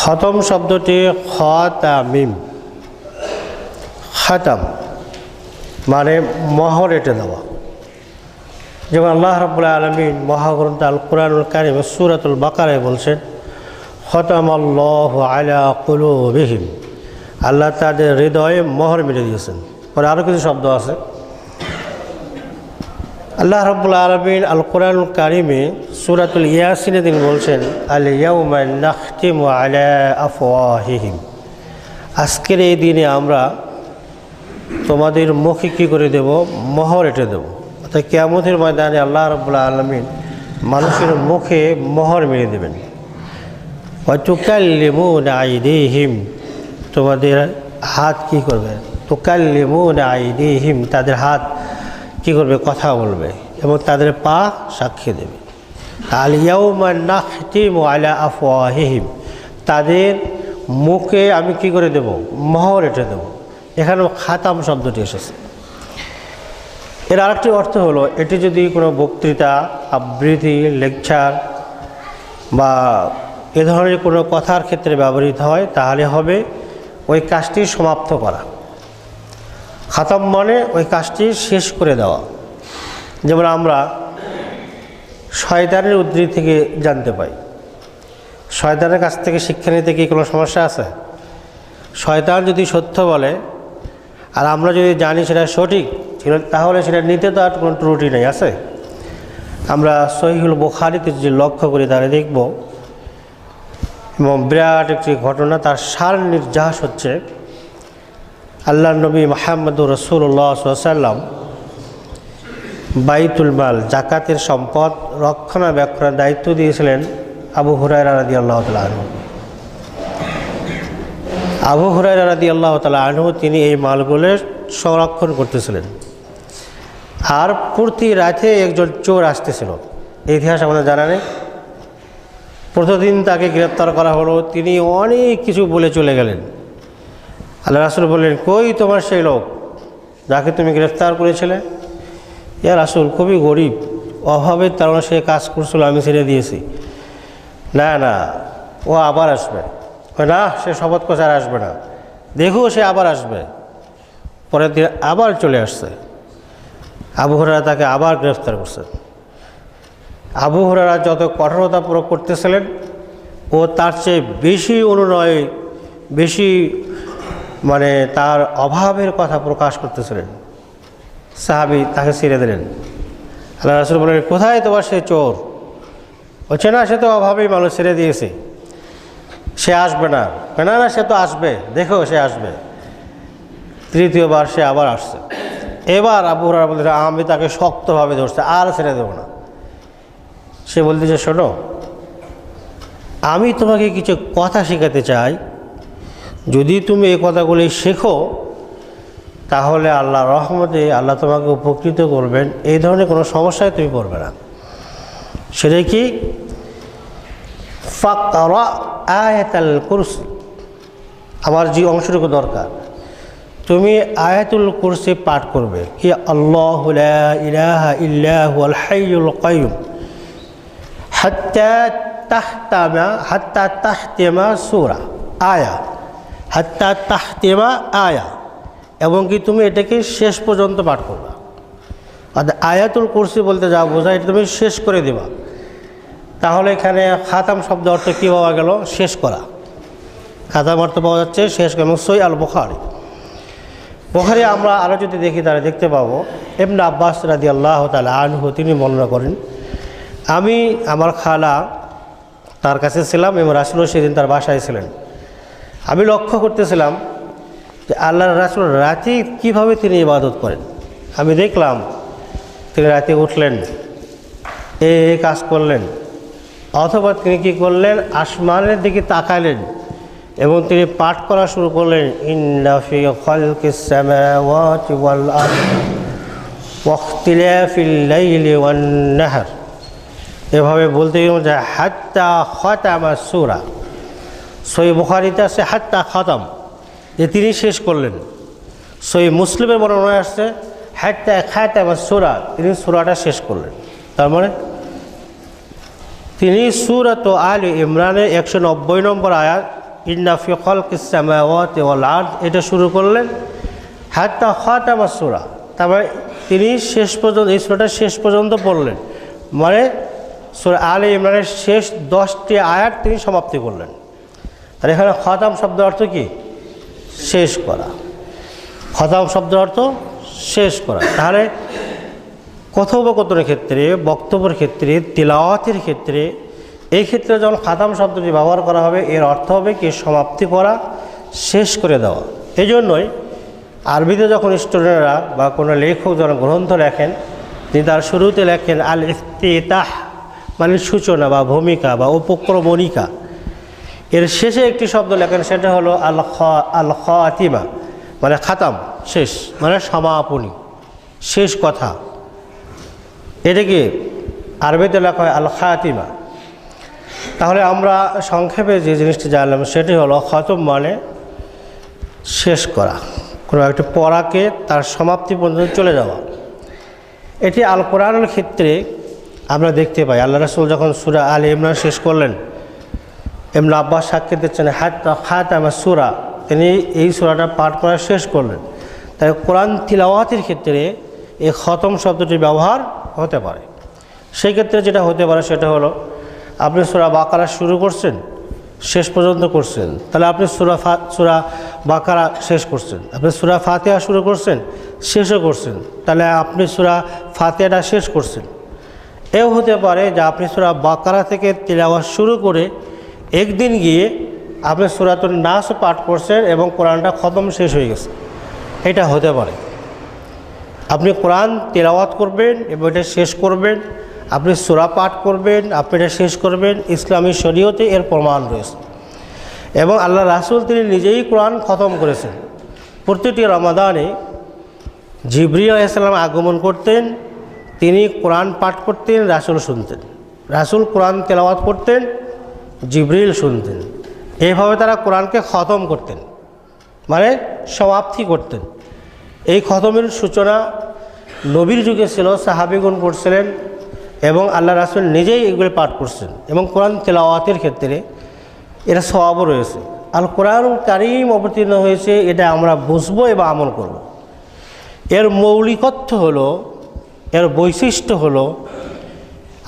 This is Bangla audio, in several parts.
খতম শব্দটি খতামিম। খাতাম মানে মহর এটে দেওয়া। যেমন আল্লাহ রবুল্লাহ আলমিন মহাগ্রন্থ আল কোরআনুল কারিম সুরাতুল বাকারায় বলছেন খতাম আল্লাহ আলা কুলুবিহিম। আল্লাহ তাদের হৃদয়ে মহর মেরে দিয়েছেন। পরে আরও কিছু শব্দ আছে। আল্লাহ রব্বুল্লা আলমিন আল কোরআনুল কারিমে সুরাতুল ইয়াসিনে তিনি বলছেন আল ইয়াউমা নাখতিম আলা আফওয়াহিহিম। আজকের এই দিনে আমরা তোমাদের মুখে কী করে দেব? মোহর এঁটে দেব। অর্থাৎ কেয়ামতের ময়দানে আল্লাহ রব্বুল্লা আলমিন মানুষের মুখে মোহর মেরে দেবেন। অতুকাল্লিমুন আইদিহিম। তোমাদের হাত কি করবে? তুকাল্লিমুন আইদিহিম। তাদের হাত কি করবে? কথা বলবে এবং তাদের পা সাক্ষী দেবে। আল ইয়াউমা নাখতিমু আলা আফওয়াহিহিম। তাদের মুখে আমি কি করে দেব? মোহর এটা দেব। এখানেও খাতাম শব্দটি এসেছে। এর আরেকটি অর্থ হলো, এটি যদি কোনো বক্তৃতা, আবৃত্তি, লেকচার বা এ ধরনের কোনো কথার ক্ষেত্রে ব্যবহৃত হয়, তাহলে হবে ওই কাজটি সমাপ্ত করা। খাতাম মানে ওই কাজটি শেষ করে দেওয়া। যেমন আমরা শয়তানের উদ্ধৃতি থেকে জানতে পাই। শয়তানের কাছ থেকে শিক্ষা নিতে কি কোনো সমস্যা আছে? শয়তান যদি সত্য বলে, আর আমরা যদি জানি সেটা সঠিক, তাহলে সেটা নিতে তো আর কোনো ত্রুটি নেই, আছে? আমরা সহিহুল বোখারিতে যদি লক্ষ্য করি, তাহলে দেখব, এবং বিরাট একটি ঘটনা, তার সার নির্যাস হচ্ছে। আল্লাহ নবী মাহমুদুর রসুল্লাহ সাল্লাম বাইতুল মাল, জাকাতের সম্পদ, রক্ষণাবেক্ষণের দায়িত্ব দিয়েছিলেন আবু হুরাই রাদি আল্লাহ তালা আনহু। আবু হুরাই রাদি আল্লাহ তালা আনহু তিনি এই মালগুলো সংরক্ষণ করতেছিলেন। আর প্রতি রাতে একজন চোর আসতেছিল। ইতিহাস আমাদের জানা নেই। প্রতিদিন তাকে গ্রেপ্তার করা হলো, তিনি অনেক কিছু বলে চলে গেলেন। আল্লাহ রাসুল বললেন, কই তোমার সেই লোক যাকে তুমি গ্রেফতার করেছিলে? ইয়া রাসুল, খুবই গরিব। অভাবের কারণে সে কাজ করছিল, আমি ছেড়ে দিয়েছি। না না, ও আবার আসবে। না, সে শপথ করছে আর আসবে না। দেখো, সে আবার আসবে। পরের দিন আবার চলে আসছে। আবু হরারা তাকে আবার গ্রেফতার করছে। আবু হরারা যত কঠোরতা প্রয়োগ করতেছিলেন, ও তার চেয়ে বেশি অনুনয়, বেশি মানে তার অভাবের কথা প্রকাশ করতেছিলেন। সাহাবি তাকে ছেড়ে দিলেন। আল্লাহ রাসুল বলেন কোথায় তোমার সে চোর? হচ্ছে না, সে তো অভাবেই মানুষ, ছেড়ে দিয়েছে। সে আসবে না। না না, সে তো আসবে। দেখো, সে আসবে। তৃতীয়বার সে আবার আসছে। এবার আবু হরার বলতে আমি তাকে শক্তভাবে ধরছে, আর ছেড়ে দেবো না। সে বলতেছে, শোনো, আমি তোমাকে কিছু কথা শেখাতে চাই যদি তুমি এই কথাগুলি শেখো, তাহলে আল্লাহ রহমতে আল্লাহ তোমাকে উপকৃত করবেন। এই ধরনের কোনো সমস্যায় তুমি পড়বে না। সেটাই কি? আয়াতাল কুরসি। আমার যে অংশটুকু দরকার। তুমি আয়াতুল কুরসি পাঠ করবে। কি? আল্লাহ ইলাহা ইল্লাহু আল হাইয়ুল কাইয়ুম। হাত্তা তাহতামা হাত্তা তাহতেমা সুরা। আয়া। হাত্তা তাহতেমা আয়া। এবং কি তুমি এটাকে শেষ পর্যন্ত পাঠ করবা। অর্থাৎ আয়াতুল কুরসি বলতে যা বোঝায়, এটা তুমি শেষ করে দেবা। তাহলে এখানে খাতাম শব্দ অর্থ কী পাওয়া গেল? শেষ করা। খাতাম অর্থ পাওয়া যাচ্ছে শেষ এবং সই আল বোখারি। বোখারি আমরা আরও যদি দেখি, তাহলে দেখতে পাবো এমনি আব্বাস রাদি আল্লাহ তালা আনহু, তিনি বর্ণনা করেন, আমি আমার খালা তার কাছে ছিলাম এবং রাসুল সেদিন তার বাসায় ছিলেন। আমি লক্ষ্য করতেছিলাম যে আল্লাহর রাসুল রাতে কীভাবে তিনি ইবাদত করেন। আমি দেখলাম তিনি রাতে উঠলেন, এ কাজ করলেন, অথবা তিনি কী করলেন, আসমানের দিকে তাকালেন এবং তিনি পাঠ করা শুরু করলেন নাহার। এভাবে বলতে গেলে যে হাত্তা খতামা সুরা। সই বুখারিতে আছে, হাত্তা খতম। যে তিনি শেষ করলেন। সই মুসলিমের বর্ণনা আসছে, হাত্তা খাতামা সুরা, তিনি সুরাটা শেষ করলেন। তার মানে তিনি সুরাত আল ইমরানের একশো নব্বই নম্বর আয়াত ইন্নাফি খলকিসামাওয়াত ওয়াল আর্দ, এটা শুরু করলেন, হাত্তা খাতামা সুরা। তারপরে তিনি শেষ পর্যন্ত, এই সুরাটা শেষ পর্যন্ত পড়লেন। মানে সুরা আলী ইমরানের শেষ দশটি আয়াত তিনি সমাপ্তি করলেন। আর এখানে খতাম শব্দের অর্থ কি? শেষ করা। খতাম শব্দের অর্থ শেষ করা। তাহলে কথোপকথনের ক্ষেত্রে, বক্তব্যের ক্ষেত্রে, তিলাওয়াতের ক্ষেত্রে, এই ক্ষেত্রে যখন খাতাম শব্দটি ব্যবহার করা হবে, এর অর্থ হবে কি? সমাপ্তি করা, শেষ করে দেওয়া। এই জন্যই আরবিতে যখন স্টুডেন্টরা বা কোনো লেখক যখন গ্রন্থ লেখেন, তিনি তার শুরুতে লেখেন আল ইফতিতাহ মানে সূচনা বা ভূমিকা বা উপক্রমণিকা। এর শেষে একটি শব্দ লেখেন, সেটা হলো আল খ আল খাতিমা মানে খাতাম, শেষ মানে সমাপনী, শেষ কথা। এটাকে আরবিতে লেখা হয় আল খাতিমা তাহলে আমরা সংক্ষেপে যে জিনিসটি জানলাম, সেটি হলো খতম মানে শেষ করা, কোনো একটি পড়াকে তার সমাপ্তি পর্যন্ত চলে যাওয়া। এটি আল কোরআনের ক্ষেত্রে আমরা দেখতে পাই, আল্লাহ রাসুল যখন সুরা আল ইমরান শেষ করলেন এমন আব্বাস সাক্ষী দিচ্ছেন, হাত আমার সুরা। তিনি এই সুরাটা পাঠ করা শেষ করলেন। তাই কোরআন তিলাওয়াতের ক্ষেত্রে এই খতম শব্দটি ব্যবহার হতে পারে। সেই ক্ষেত্রে যেটা হতে পারে সেটা হলো, আপনি সুরা বাকারা শুরু করছেন, শেষ পর্যন্ত করছেন। তাহলে আপনি সুরা ফা, সুরা বাকারা শেষ করছেন। আপনি সুরা ফাতেহা শুরু করছেন, শেষও করছেন। তাহলে আপনি সুরা ফাতেহাটা শেষ করছেন। এও হতে পারে যে আপনি সুরা বাকারা থেকে তিলাওয়াত শুরু করে একদিন গিয়ে আপনি সুরাতুল নাস পাঠ করছেন এবং কোরআনটা খতম শেষ হয়ে গেছে। এটা হতে পারে। আপনি কোরআন তেলাওয়াত করবেন এবং এটা শেষ করবেন। আপনি সুরা পাঠ করবেন, আপনি এটা শেষ করবেন। ইসলামী শরীয়তে এর প্রমাণ রয়েছে। এবং আল্লাহ রাসুল তিনি নিজেই কোরআন খতম করেছেন। প্রতিটি রমাদানে জিবরিয়া ইসলাম আগমন করতেন, তিনি কোরআন পাঠ করতেন, রাসুল শুনতেন। রাসুল কোরআন তেলাওয়াত করতেন জিবরিল শুনতেন। এইভাবে তারা কোরআনকে খতম করতেন মানে সমাপ্তি করতেন। এই খতমের সূচনা নবীর যুগে ছিল সাহাবিগুন করছিলেন এবং আল্লাহ রাসুল নিজেই এগুলো পাঠ করছেন এবং কোরআন তেলাওয়াতের ক্ষেত্রে এটা স্বভাবও রয়েছে। আল কোরআন কারিম অবতীর্ণ হয়েছে, এটা আমরা বুঝব এবং আমল করব। এর মৌলিকত্ব হলো, এর বৈশিষ্ট্য হলো,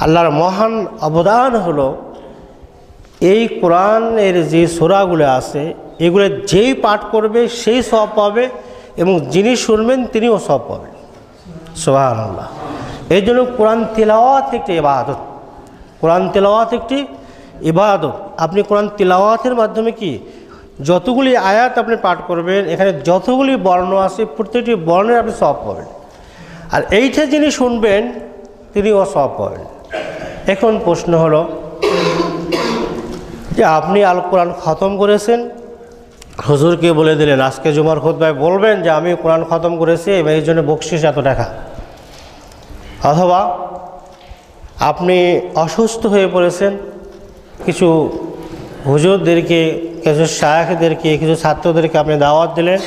আল্লাহর মহান অবদান হলো এই কোরআনের যে সোরাগুলো আছে, এগুলো যেই পাঠ করবে সেই সব পাবে এবং যিনি শুনবেন তিনিও সব পাবেন। সোহান আল্লাহ এই জন্য কোরআন তেলাওয়াত একটি ইবাদত। কোরআন তেলাওয়াত একটি ইবাদত। আপনি কোরআন তেলাওয়াতের মাধ্যমে কি যতগুলি আয়াত আপনি পাঠ করবেন, এখানে যতগুলি বর্ণ আছে, প্রত্যেকটি বর্ণের আপনি সব পাবেন। আর এইটা যিনি শুনবেন, তিনিও সব পাবেন। এখন প্রশ্ন হলো যে আপনি আল কোরআন খতম করেছেন? হুজুরকে বলে দিলেন, আজকে জুমার খোদ্ায় বলবেন যে আমি কোরআন খতম করেছি এবং এই জন্য বকশিস এত টাকা। অথবা আপনি অসুস্থ হয়ে পড়েছেন, কিছু হুজুরদেরকে, কিছু শায়কদেরকে কিছু ছাত্রদেরকে আপনি দাওয়াত দিলেন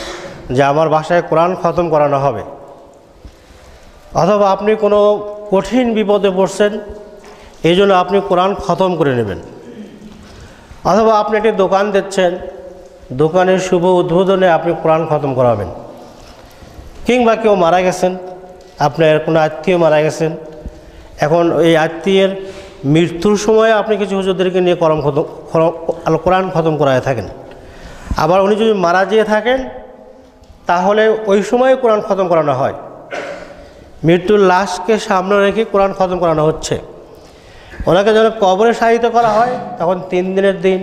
যে আমার বাসায় কোরআন খতম করানো হবে। অথবা আপনি কোনো কঠিন বিপদে পড়ছেন, এই জন্য আপনি কোরআন খতম করে নেবেন। অথবা আপনি একটি দোকান দিচ্ছেন, দোকানের শুভ উদ্বোধনে আপনি কোরআন খতম করাবেন। কিংবা কেউ মারা গেছেন, আপনার কোনো আত্মীয় মারা গেছেন, এখন এই আত্মীয়ের মৃত্যুর সময় আপনি কিছু হুজুরদেরকে নিয়ে করম খতম কোরআন খতম করায় থাকেন। আবার উনি যদি মারা যেয়ে থাকেন, তাহলে ওই সময় কোরআন খতম করানো হয়। মৃত্যুর লাশকে সামনে রেখে কোরআন খতম করানো হচ্ছে। ওনাকে যখন কবরে সাহিত্য করা হয়, তখন তিন দিনের দিন,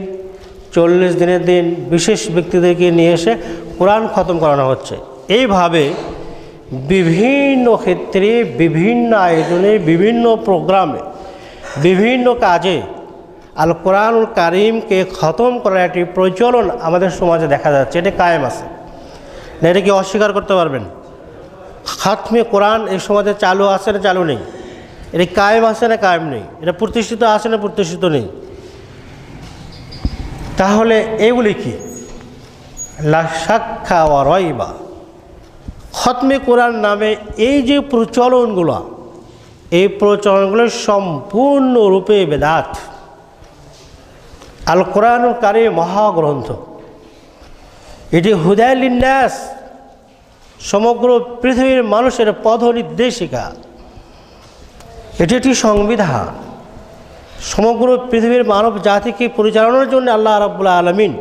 চল্লিশ দিনের দিন বিশেষ ব্যক্তিদেরকে নিয়ে এসে কোরআন খতম করানো হচ্ছে। এইভাবে বিভিন্ন ক্ষেত্রে, বিভিন্ন আয়োজনে, বিভিন্ন প্রোগ্রামে, বিভিন্ন কাজে আল কোরআনুল কারিমকে খতম করার একটি প্রচলন আমাদের সমাজে দেখা যাচ্ছে। এটা কায়েম আছে। না এটা কি অস্বীকার করতে পারবেন? খাতমে কোরআন এই সমাজে চালু আছে না চালু নেই? এটা কায়েম আছে না কায়েম নেই? এটা প্রতিষ্ঠিত আছে না প্রতিষ্ঠিত নেই? তাহলে এগুলি কি? লাসাক্ষা ওয়া রয়বা খতমে কোরআন নামে এই যে প্রচলনগুলো, এই প্রচলনগুলো সম্পূর্ণরূপে বেদাত। আল কোরআনুল কারি মহাগ্রন্থ। এটি হুদায়লিন্যাস সমগ্র পৃথিবীর মানুষের পথ নির্দেশিকা এটি একটি সংবিধান। সমগ্র পৃথিবীর মানব জাতিকে পরিচালনার জন্য আল্লাহ রাবুল্লাহ আলমিন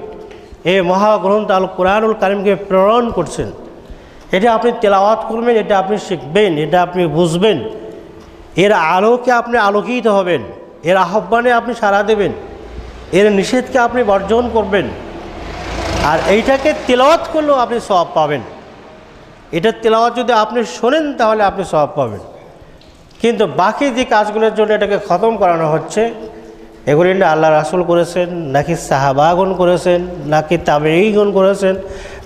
এই মহাগ্রন্থ আল কোরআনুল কারিমকে প্রেরণ করছেন। এটা আপনি তেলাওয়াত করবেন, এটা আপনি শিখবেন, এটা আপনি বুঝবেন। এর আলোকে আপনি আলোকিত হবেন, এর আহ্বানে আপনি সাড়া দেবেন, এর নিষেধকে আপনি বর্জন করবেন। আর এইটাকে তেলাওয়াত করলেও আপনি সব পাবেন। এটা তেলাওয়াত যদি আপনি শোনেন তাহলে আপনি সব পাবেন। কিন্তু বাকি যে কাজগুলোর জন্য এটাকে খতম করানো হচ্ছে, এগুলি না আল্লাহ রাসুল করেছেন, নাকি সাহাবাগণ করেছেন, নাকি তাবেইগণ করেছেন,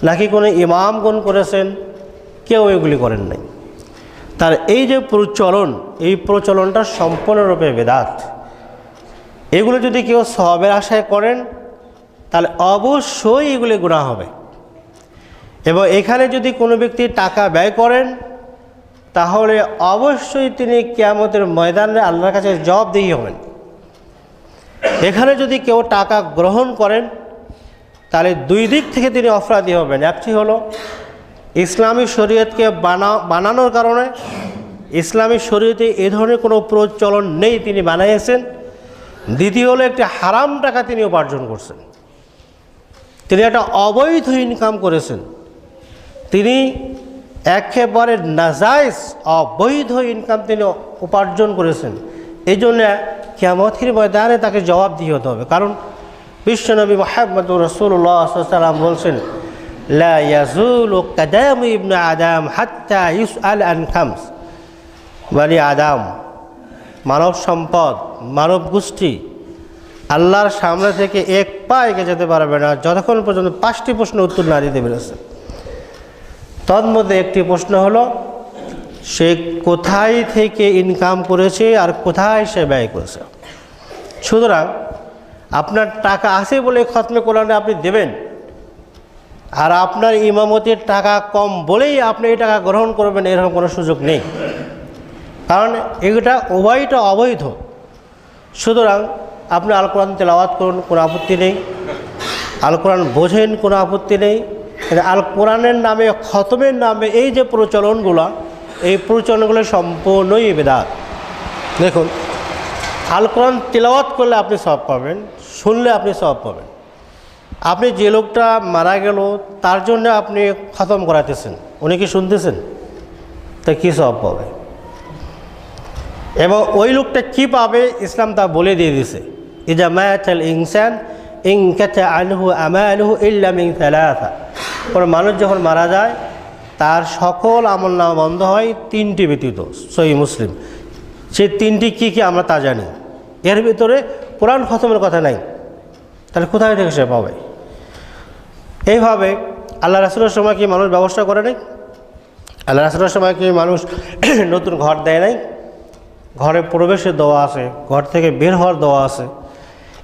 নাকি কোনো ইমামগণ করেছেন, কেউ এগুলি করেন নাই। তার এই যে প্রচলন, এই প্রচলনটা সম্পূর্ণরূপে বেদাত। এগুলো যদি কেউ সবের আশায় করেন, তাহলে অবশ্যই এগুলি গুণা হবে। এবং এখানে যদি কোনো ব্যক্তি টাকা ব্যয় করেন তাহলে অবশ্যই তিনি কিয়ামতের ময়দানে আল্লাহর কাছে জবাবদিহি হবেন। এখানে যদি কেউ টাকা গ্রহণ করেন, তাহলে দুই দিক থেকে তিনি অপরাধী হবেন। একটি হলো, ইসলামী শরীয়তকে বানা, বানানোর কারণে ইসলামী শরীয়তে এ ধরনের কোনো প্রচলন নেই তিনি বানাইয়েছেন দ্বিতীয় হলো, একটি হারাম টাকা তিনি উপার্জন করছেন। তিনি একটা অবৈধ ইনকাম করেছেন। তিনি একেবারে নাজাইজ অবৈধ ইনকাম তিনি উপার্জন করেছেন। এই জন্য কেমথির ময়দানে তাকে জবাব দিয়ে হতে হবে। কারণ বিশ্বনবী মোহাম্মদ রসুল্লাহ সাল্লাম বলছেন কাদাম আদাম ইউস আল মানব সম্পদ, মানব গোষ্ঠী আল্লাহর সামনে থেকে এক পা এগিয়ে যেতে পারবে না। যতক্ষণ পর্যন্ত পাঁচটি প্রশ্ন উত্তর না দিতে পেরেছে। তন্মধ্যে একটি প্রশ্ন হলো, সে কোথায় থেকে ইনকাম করেছে আর কোথায় সে ব্যয় করেছে? সুতরাং আপনার টাকা আছে বলে খতমে কোরআনে আপনি দেবেন, আর আপনার ইমামতির টাকা কম বলেই আপনি এই টাকা গ্রহণ করবেন, এরকম কোনো সুযোগ নেই। কারণ এটা উভয়টা অবৈধ। সুতরাং আপনি আল কোরআন তেলাওয়াত করুন, কোনো আপত্তি নেই। আল কোরআন বোঝেন, কোনো আপত্তি নেই। আল কোরআনের নামে, খতমের নামে এই যে প্রচলনগুলো, এই প্রচলনগুলো সম্পূর্ণই বেদাত। দেখুন আল কোরআন তেলাওয়াত করলে আপনি সব পাবেন, শুনলে আপনি সব পাবেন। আপনি যে লোকটা মারা গেল, তার জন্য আপনি খতম করাতেছেন উনি কি শুনতেছেন? তা কী সব পাবে? এবং ওই লোকটা কি পাবে, ইসলাম তা বলে দিয়ে দিছে। ইজা মায়াল ইনসান ইং আনহু আমানহু ইল্লামিং থালাথা কোনো মানুষ যখন মারা যায়, তার সকল আমল নামা বন্ধ হয়, তিনটি ব্যতীত, সহি মুসলিম। সেই তিনটি কি কি আমরা তা জানি। এর ভিতরে কোরআন খতমের কথা নাই। তাহলে কোথায় থেকে সে পাবে? এইভাবে আল্লাহ রাসুলের সময় কি মানুষ ব্যবস্থা করে নাই? আল্লাহ রাসুলের সময় কি মানুষ নতুন ঘর দেয় নাই? ঘরে প্রবেশের দেওয়া আছে, ঘর থেকে বের হওয়ার দেওয়া আছে।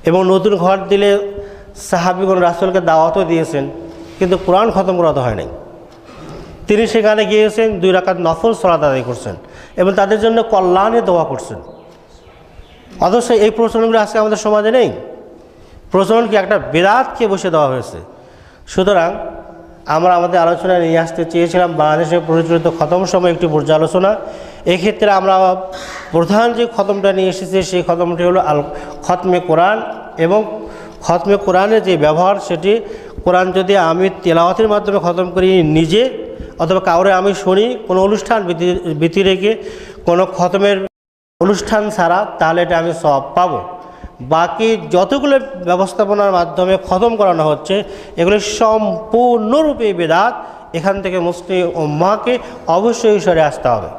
এবং নতুন ঘর দিলে সাহাবিগুন রাসুলকে দাওয়াতও দিয়েছেন। কিন্তু কোরআন খতম করা তো হয় নাই। তিনি সেখানে গিয়েছেন, দুই রাকাত নফল সলাত আদায় করছেন এবং তাদের জন্য কল্যাণে দোয়া করছেন। অথচ এই প্রচলনগুলো আজকে আমাদের সমাজে নেই। প্রচলন কি একটা বিরাটকে বসে দেওয়া হয়েছে। সুতরাং আমরা আমাদের আলোচনায় নিয়ে আসতে চেয়েছিলাম, বাংলাদেশে প্রচলিত খতম সময় একটি পর্যালোচনা এক্ষেত্রে আমরা প্রধান যে খতমটা নিয়ে এসেছি, সেই খতমটি হলো আল, খতমে কোরআন এবং খতমে কোরআনের যে ব্যবহার, সেটি কোরআন যদি আমি তেলাওয়াতের মাধ্যমে খতম করি নিজে, অথবা কাউরে আমি শুনি কোনো অনুষ্ঠান ব্যতি রেখে কোনো খতমের অনুষ্ঠান ছাড়া, তাহলে এটা আমি সব পাবো। বাকি যতগুলো ব্যবস্থাপনার মাধ্যমে খতম করানো হচ্ছে, এগুলি সম্পূর্ণরূপে বেদাত, এখান থেকে মুসলিম মাকে অবশ্যই সরে আসতে হবে।